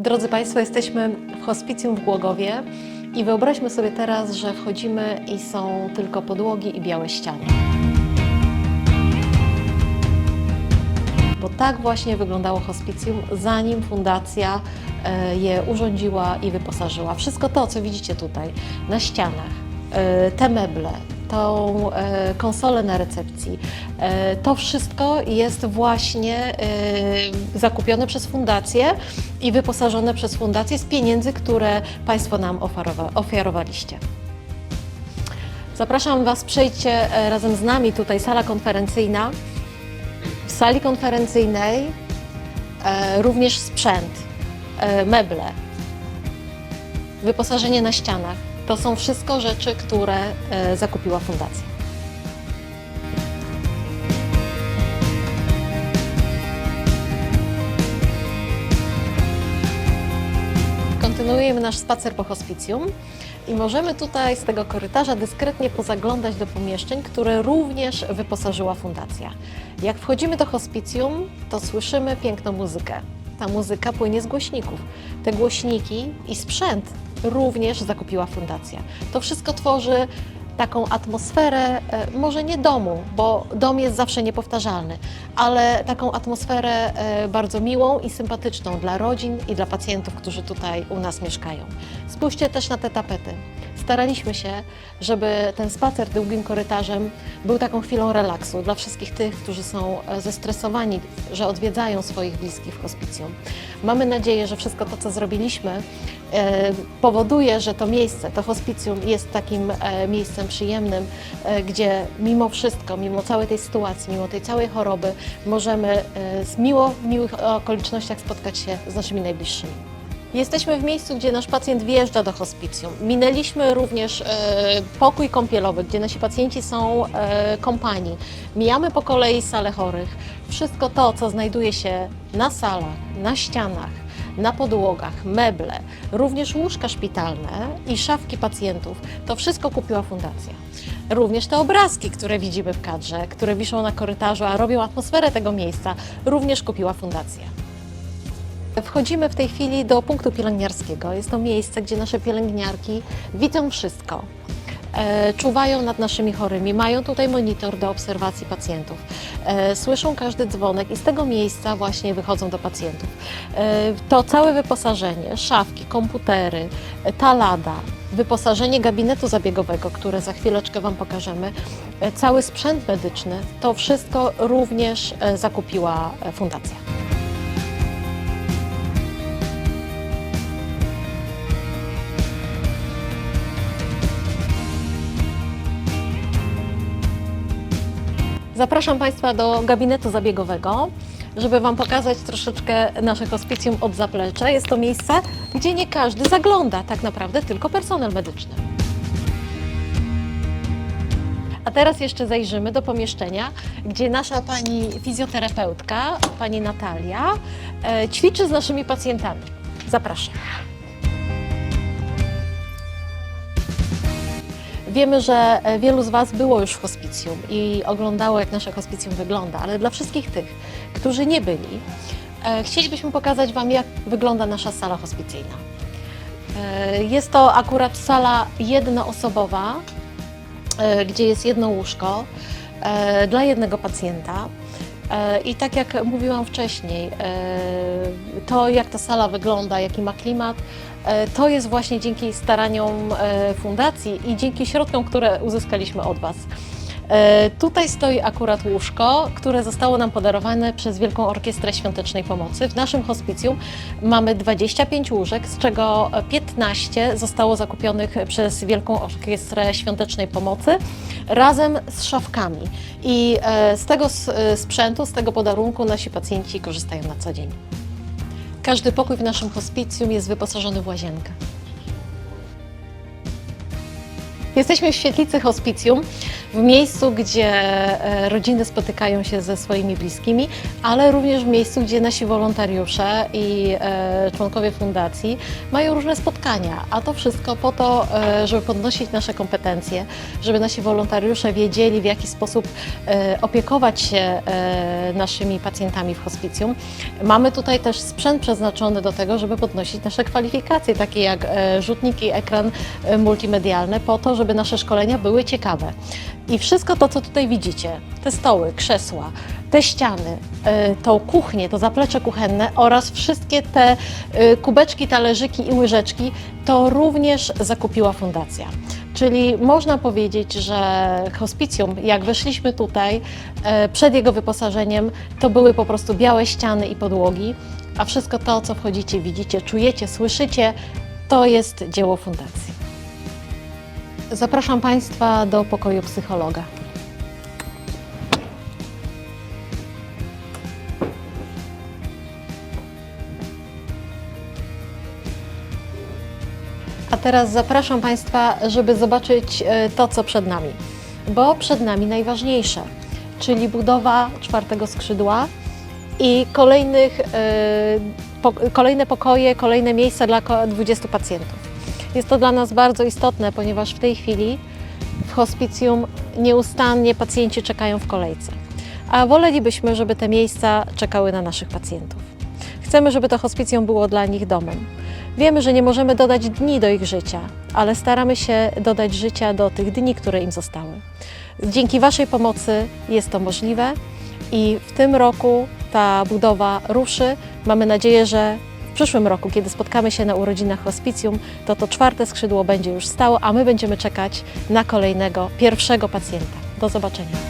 Drodzy Państwo, jesteśmy w hospicjum w Głogowie i wyobraźmy sobie teraz, że wchodzimy i są tylko podłogi i białe ściany. Bo tak właśnie wyglądało hospicjum, zanim fundacja e, je urządziła i wyposażyła. Wszystko to, co widzicie tutaj na ścianach, e, te meble, tą e, konsolę na recepcji, e, to wszystko jest właśnie e, zakupione przez fundację i wyposażone przez fundację z pieniędzy, które Państwo nam ofiarowaliście. Zapraszam Was, przejdźcie razem z nami tutaj, sala konferencyjna. W sali konferencyjnej również sprzęt, meble, wyposażenie na ścianach. To są wszystko rzeczy, które e, zakupiła fundacja. Kontynuujemy nasz spacer po hospicjum i możemy tutaj z tego korytarza dyskretnie pozaglądać do pomieszczeń, które również wyposażyła fundacja. Jak wchodzimy do hospicjum, to słyszymy piękną muzykę. Ta muzyka płynie z głośników. Te głośniki i sprzęt również zakupiła fundacja. To wszystko tworzy taką atmosferę, e, może nie domu, bo dom jest zawsze niepowtarzalny, ale taką atmosferę e, bardzo miłą i sympatyczną dla rodzin i dla pacjentów, którzy tutaj u nas mieszkają. Spójrzcie też na te tapety. Staraliśmy się, żeby ten spacer długim korytarzem był taką chwilą relaksu dla wszystkich tych, którzy są e, zestresowani, że odwiedzają swoich bliskich w hospicjum. Mamy nadzieję, że wszystko to, co zrobiliśmy, e, powoduje, że to miejsce, to hospicjum jest takim e, miejscem przyjemnym, gdzie mimo wszystko, mimo całej tej sytuacji, mimo tej całej choroby, możemy z miło, miłych okolicznościach spotkać się z naszymi najbliższymi. Jesteśmy w miejscu, gdzie nasz pacjent wjeżdża do hospicjum. Minęliśmy również e, pokój kąpielowy, gdzie nasi pacjenci są e, kąpani. Mijamy po kolei salę chorych. Wszystko to, co znajduje się na salach, na ścianach, na podłogach, meble, również łóżka szpitalne i szafki pacjentów, to wszystko kupiła fundacja. Również te obrazki, które widzimy w kadrze, które wiszą na korytarzu, a robią atmosferę tego miejsca, również kupiła fundacja. Wchodzimy w tej chwili do punktu pielęgniarskiego. Jest to miejsce, gdzie nasze pielęgniarki widzą wszystko. E, czuwają nad naszymi chorymi, mają tutaj monitor do obserwacji pacjentów, e, słyszą każdy dzwonek i z tego miejsca właśnie wychodzą do pacjentów. E, to całe wyposażenie, szafki, komputery, e, ta lada, wyposażenie gabinetu zabiegowego, które za chwileczkę Wam pokażemy, cały sprzęt medyczny, to wszystko również zakupiła fundacja. Zapraszam Państwa do gabinetu zabiegowego, żeby Wam pokazać troszeczkę nasze hospicjum od zaplecza. Jest to miejsce, gdzie nie każdy zagląda, tak naprawdę tylko personel medyczny. A teraz jeszcze zajrzymy do pomieszczenia, gdzie nasza pani fizjoterapeutka, pani Natalia, e, ćwiczy z naszymi pacjentami. Zapraszam. Wiemy, że e, wielu z Was było już w hospicjum i oglądało, jak nasze hospicjum wygląda, ale dla wszystkich tych, którzy nie byli, e, chcielibyśmy pokazać Wam, jak wygląda nasza sala hospicyjna. E, Jest to akurat sala jednoosobowa, gdzie jest jedno łóżko dla jednego pacjenta. E, I tak jak mówiłam wcześniej, e, to jak ta sala wygląda, jaki ma klimat, e, to jest właśnie dzięki staraniom fundacji i dzięki środkom, które uzyskaliśmy od Was. E, Tutaj stoi akurat łóżko, które zostało nam podarowane przez Wielką Orkiestrę Świątecznej Pomocy. W naszym hospicjum mamy 25 łóżek, z czego 15 zostało zakupionych przez Wielką Orkiestrę Świątecznej Pomocy razem z szafkami. I e, z tego e, sprzętu, z tego podarunku nasi pacjenci korzystają na co dzień. Każdy pokój w naszym hospicjum jest wyposażony w łazienkę. Jesteśmy w świetlicy hospicjum, w miejscu, gdzie e, rodziny spotykają się ze swoimi bliskimi, ale również w miejscu, gdzie nasi wolontariusze i e, członkowie fundacji mają różne spotkania, a to wszystko po to, e, żeby podnosić nasze kompetencje, żeby nasi wolontariusze wiedzieli, w jaki sposób opiekować się naszymi pacjentami w hospicjum. Mamy tutaj też sprzęt przeznaczony do tego, żeby podnosić nasze kwalifikacje, takie jak rzutniki, ekran multimedialny, po to, żeby nasze szkolenia były ciekawe. I wszystko to, co tutaj widzicie, te stoły, krzesła, te ściany, e, tą kuchnię, to zaplecze kuchenne oraz wszystkie te e, kubeczki, talerzyki i łyżeczki, to również zakupiła fundacja. Czyli można powiedzieć, że hospicjum, jak weszliśmy tutaj e, przed jego wyposażeniem, to były po prostu białe ściany i podłogi, a wszystko to, co wchodzicie, widzicie, czujecie, słyszycie, to jest dzieło fundacji. Zapraszam Państwa do pokoju psychologa. A teraz zapraszam Państwa, żeby zobaczyć e, to, co przed nami, bo przed nami najważniejsze, czyli budowa czwartego skrzydła i kolejnych, e, kolejne pokoje, kolejne miejsca dla ko- 20 pacjentów. Jest to dla nas bardzo istotne, ponieważ w tej chwili w hospicjum nieustannie pacjenci czekają w kolejce, a wolelibyśmy, żeby te miejsca czekały na naszych pacjentów. Chcemy, żeby to hospicjum było dla nich domem. Wiemy, że nie możemy dodać dni do ich życia, ale staramy się dodać życia do tych dni, które im zostały. Dzięki Waszej pomocy jest to możliwe i w tym roku ta budowa ruszy. Mamy nadzieję, że przyszłym roku, kiedy spotkamy się na urodzinach hospicjum, to to czwarte skrzydło będzie już stało, a my będziemy czekać na kolejnego, pierwszego pacjenta. Do zobaczenia.